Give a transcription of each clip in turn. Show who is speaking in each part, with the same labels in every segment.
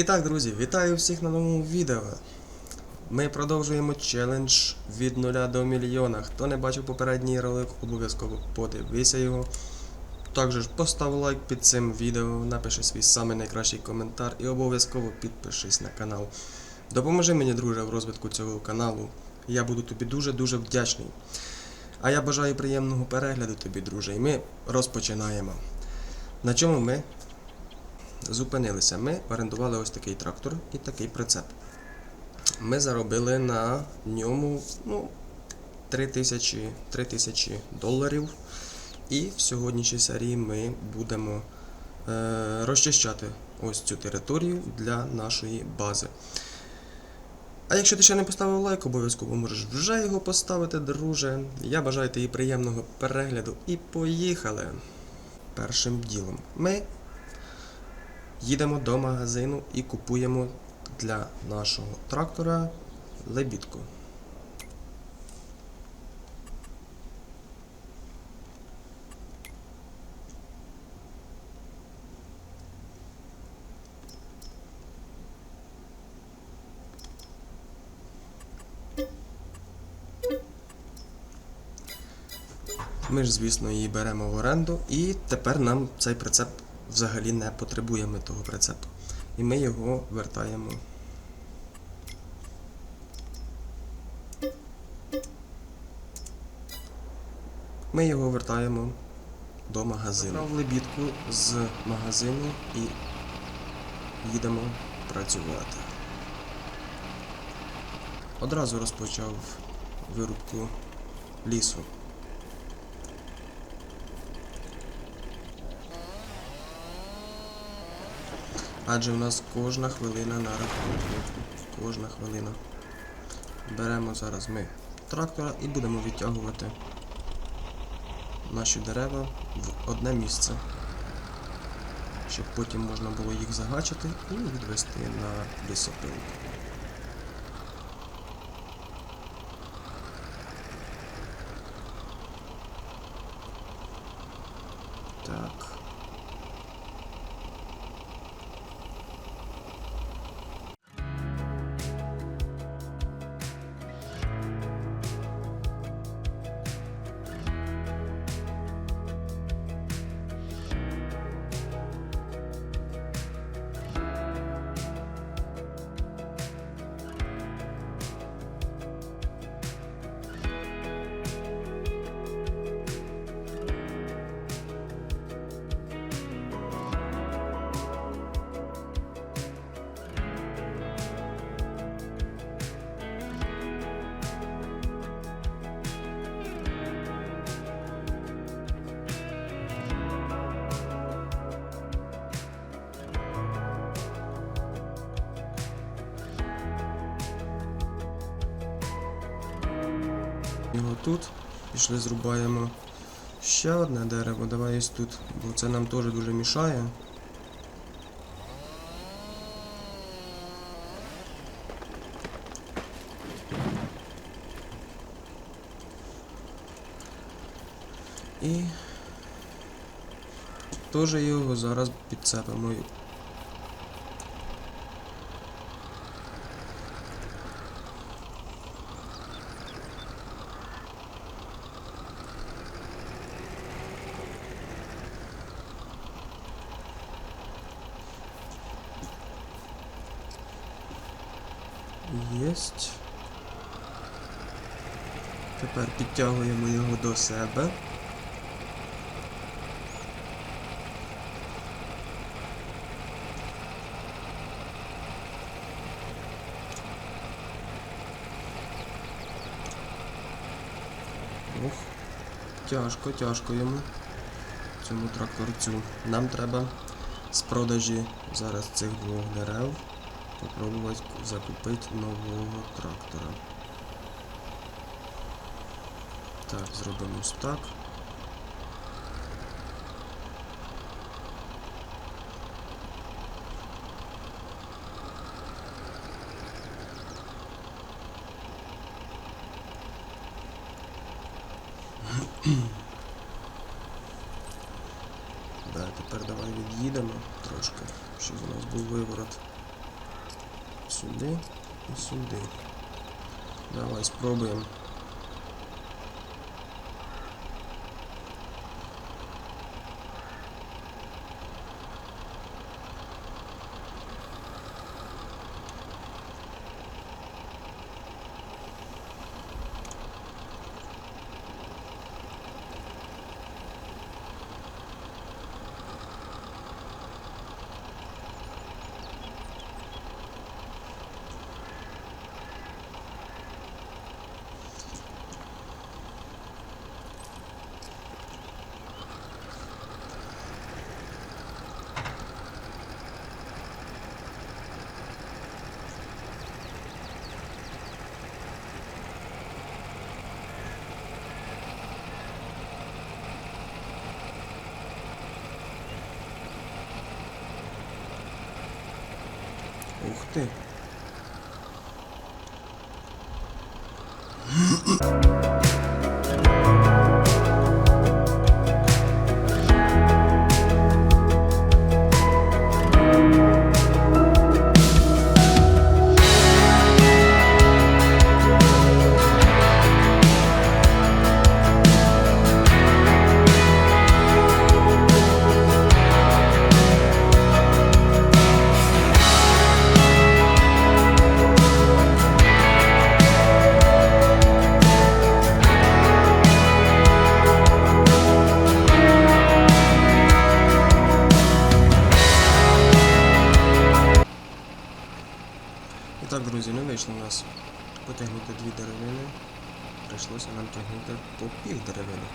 Speaker 1: І так, друзі, вітаю всіх на новому відео. Ми продовжуємо челендж від 0 до мільйона. Хто не бачив попередній ролик, обов'язково подивися його. Також постав лайк під цим відео, напиши свій самий найкращий коментар і обов'язково підпишись на канал. Допоможи мені, друже, в розвитку цього каналу. Я буду тобі дуже-дуже вдячний. А я бажаю приємного перегляду тобі, друже, і ми розпочинаємо. На чому ми зупинилися. Ми орендували ось такий трактор і такий прицеп. Ми заробили на ньому ну, 3 тисячі, 3 тисячі доларів. І в сьогоднішній серії ми будемо е, розчищати ось цю територію для нашої бази. А якщо ти ще не поставив лайк, обов'язково можеш вже його поставити, друже. Я бажаю тобі приємного перегляду і поїхали. Першим ділом ми їдемо до магазину і купуємо для нашого трактора лебідку. Ми ж, звісно, її беремо в оренду, і тепер нам цей прицеп взагалі не потребує ми того прицепу. І ми його вертаємо. Ми його вертаємо до магазину. Забрав лебідку з магазину і їдемо працювати. Одразу розпочав вирубку лісу. Адже в нас кожна хвилина на рахунку. Кожна хвилина. Беремо зараз ми трактора і будемо відтягувати наші дерева в одне місце. Щоб потім можна було їх загачити і відвести на лісопилку. Його тут. Пішли зрубаємо ще одне дерево. Давай ось тут, бо це нам теж дуже мішає. І теж його зараз підцепимо. Тепер підтягуємо його до себе. Ох, тяжко, тяжко йому. Цьому тракторцю. Нам треба з продажі зараз цих двох дерев попробувати закупити нового трактора. Так, зробимо ось так. Да, тепер давай від'їдемо трошки, щоб у нас був виворот. сюди і сюди. Давай спробуємо. 对。Вийшло у нас потягнути дві деревини. Прийшлося нам тягнути по пів деревини,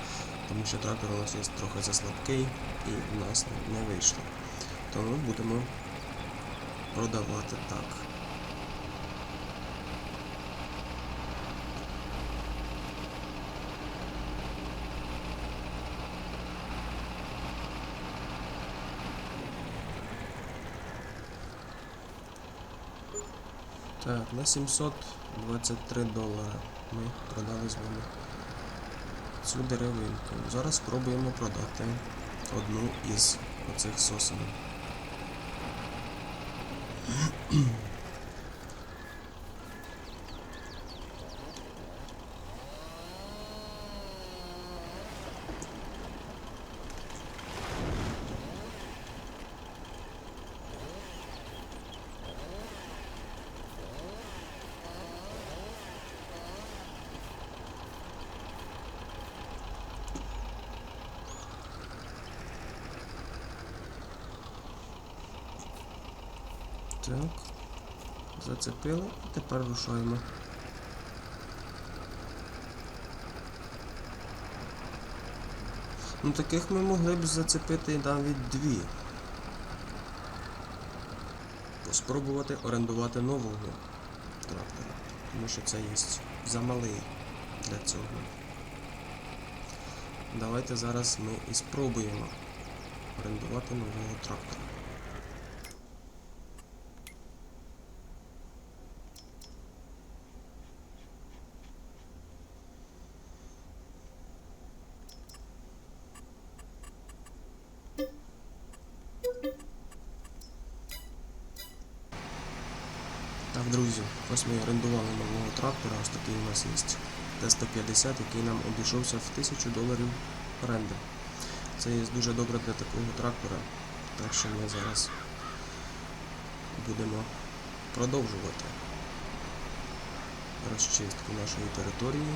Speaker 1: тому що трактор у нас є трохи заслабкий і в нас не вийшло. Тому будемо продавати так. Так, на 723 долара ми продали з вами цю деревинку. Зараз спробуємо продати одну із оцих сосен. Так. Зацепили і тепер рушаємо. Ну таких ми могли б зацепити навіть дві. Спробувати орендувати нового трактора. Тому що це є замалий для цього. Давайте зараз ми і спробуємо орендувати нового трактора. Так, друзі, ось ми орендували нового трактора, ось такий у нас є Т-150, який нам обійшовся в 1000 доларів оренди. Це є дуже добре для такого трактора, так що ми зараз будемо продовжувати розчистку нашої території.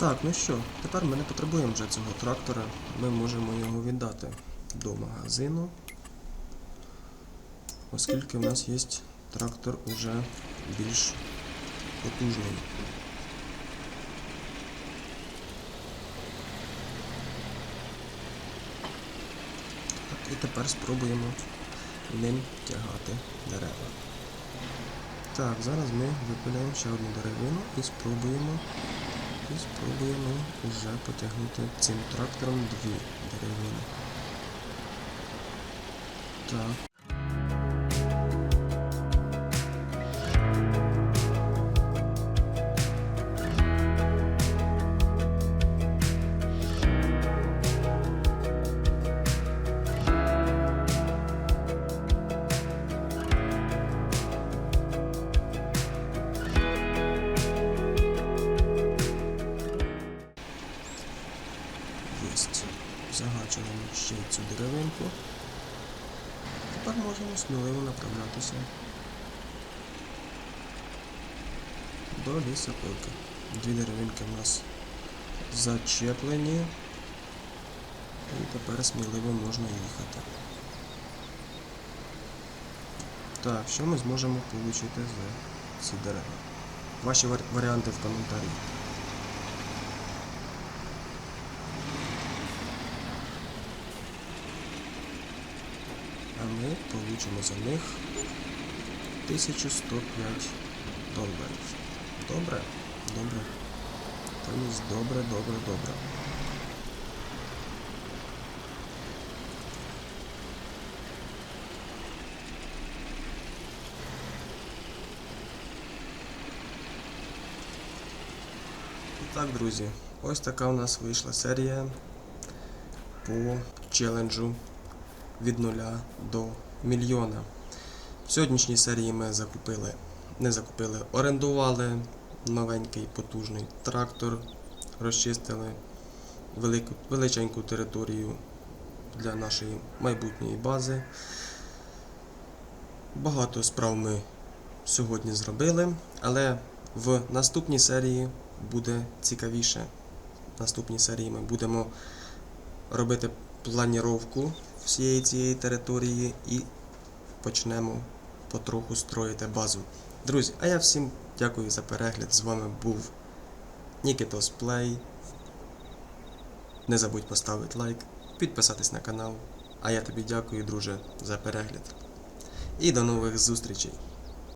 Speaker 1: Так, ну що, тепер ми не потребуємо вже цього трактора. Ми можемо його віддати до магазину. Оскільки в нас є трактор уже більш потужний. Так, і тепер спробуємо ним тягати дерева. Так, зараз ми випиляємо ще одну деревину і спробуємо і спробуємо вже потягнути цим трактором дві деревини. Так. До. Дві деревинки в нас зачеплені. І тепер сміливо можна їхати. Так, що ми зможемо отримати за ці дерева? Ваші вар- варіанти в коментарі. А ми получимо за них 1105 доларів. Добре? Добре. Томіс, добре, добре, добре. І так, друзі, ось така у нас вийшла серія по челенджу від нуля до мільйона. В сьогоднішній серії ми закупили, не закупили, орендували новенький потужний трактор, розчистили велику, величеньку територію для нашої майбутньої бази. Багато справ ми сьогодні зробили, але в наступній серії буде цікавіше. В наступній серії ми будемо робити планіровку всієї цієї території і почнемо потроху строїти базу. Друзі, а я всім дякую за перегляд. З вами був Нікітос Плей. Не забудь поставити лайк, підписатись на канал. А я тобі дякую, друже, за перегляд. І до нових зустрічей!